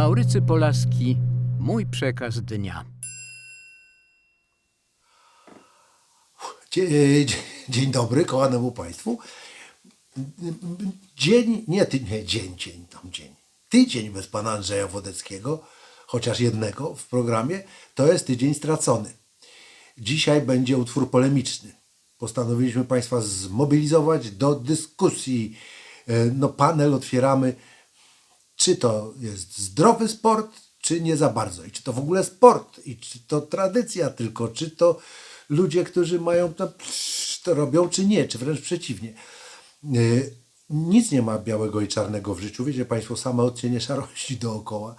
Maurycy Polaski, mój przekaz dnia. Dzie- dzie- Dzień dobry kochanemu Państwu. Dzień, nie, ty, nie dzień, dzień, tam dzień. Tydzień bez pana Andrzeja Wodeckiego, chociaż jednego w programie, to jest tydzień stracony. Dzisiaj będzie utwór polemiczny. Postanowiliśmy Państwa zmobilizować do dyskusji. E, No, panel otwieramy, czy to jest zdrowy sport, czy nie za bardzo. I czy to w ogóle sport, i czy to tradycja tylko, czy to ludzie, którzy mają to, to robią, czy nie, czy wręcz przeciwnie. Yy, Nic nie ma białego i czarnego w życiu. Wiecie Państwo, same odcienie szarości dookoła.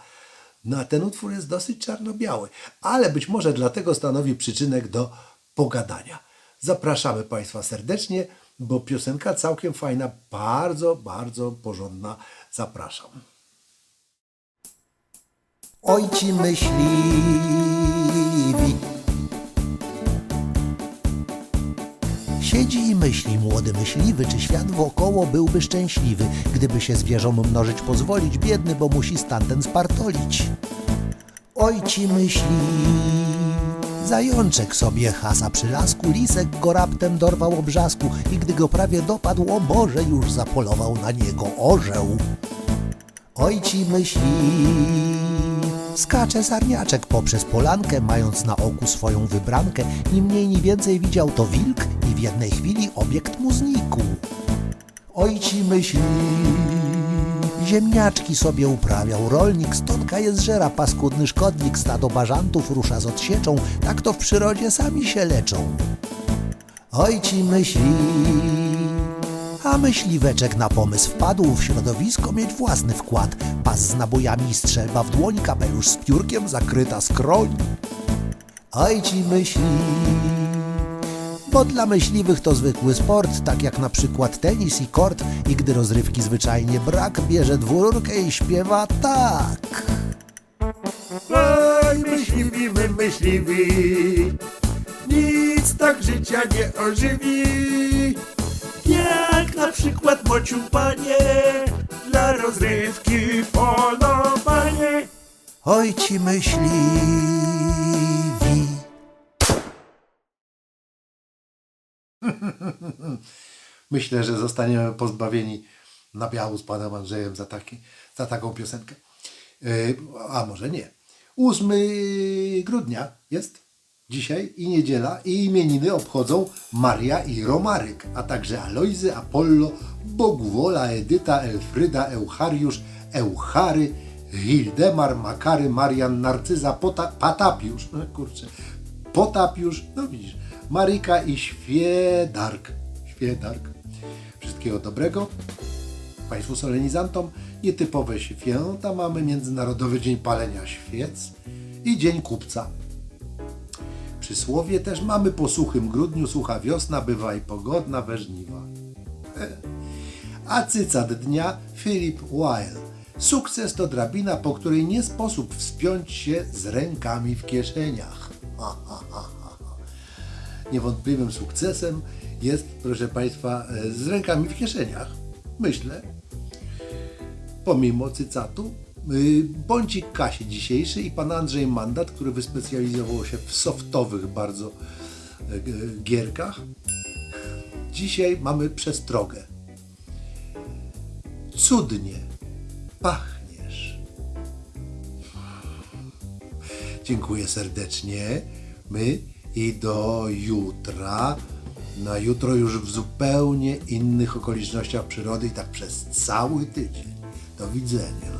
No a ten utwór jest dosyć czarno-biały, ale być może dlatego stanowi przyczynek do pogadania. Zapraszamy Państwa serdecznie, bo piosenka całkiem fajna, bardzo, bardzo porządna. Zapraszam. Oj ci myśliwi. Siedzi i myśli młody myśliwy, czy świat wokoło byłby szczęśliwy, gdyby się zwierzom mnożyć pozwolić, biedny, bo musi stan ten spartolić. Oj ci myśli. Zajączek sobie hasa przy lasku, lisek go raptem dorwał obrzasku i gdy go prawie dopadł, o Boże, już zapolował na niego orzeł. Oj ci myśli. Skacze sarniaczek poprzez polankę, mając na oku swoją wybrankę. Ni mniej, ni więcej widział to wilk i w jednej chwili obiekt mu znikł. Oj ci myśli. Ziemniaczki sobie uprawiał rolnik, stonka jest żera, paskudny szkodnik, stado bażantów rusza z odsieczą, tak to w przyrodzie sami się leczą. Oj ci myśli. A myśliweczek na pomysł wpadł w środowisko mieć własny wkład. Pas z nabojami i strzelba w dłoń, kapelusz z piórkiem, zakryta skroń. Oj ci myśli. Bo dla myśliwych to zwykły sport, tak jak na przykład tenis i kort. I gdy rozrywki zwyczajnie brak, bierze dwururkę i śpiewa tak. Oj, myśliwi, my myśliwi, nic tak życia nie ożywi. Jak na przykład mociu panie, dla rozrywki polowanie. Oj ci myśliwi. Myślę, że zostaniemy pozbawieni nabiału z panem Andrzejem za, taki, za taką piosenkę. Yy, A może nie. 8 grudnia jest dzisiaj i niedziela i imieniny obchodzą Maria i Romaryk, a także Alojzy, Apollo, Bogwola, Edyta, Elfryda, Euchariusz, Euchary, Hildemar, Makary, Marian, Narcyza, Pota, Patapiusz, no kurczę, Potapiusz, no widzisz, Maryka i Świedark. Świedark. Wszystkiego dobrego. Państwu solenizantom nietypowe święta mamy Międzynarodowy Dzień Palenia Świec i Dzień Kupca. Przysłowie też mamy po suchym grudniu, sucha wiosna, bywa i pogodna we żniwa. A cycat dnia Philip Weil. Sukces to drabina, po której nie sposób wspiąć się z rękami w kieszeniach. Niewątpliwym sukcesem jest, proszę Państwa, e, z rękami w kieszeniach. Myślę, pomimo cycatu, y, bądźik Kasie dzisiejszy i pan Andrzej Mandat, który wyspecjalizował się w softowych bardzo g- gierkach. Dzisiaj mamy przestrogę. Cudnie pachniesz. Dziękuję serdecznie. My i do jutra. Na jutro już w zupełnie innych okolicznościach przyrody i tak przez cały tydzień. Do widzenia.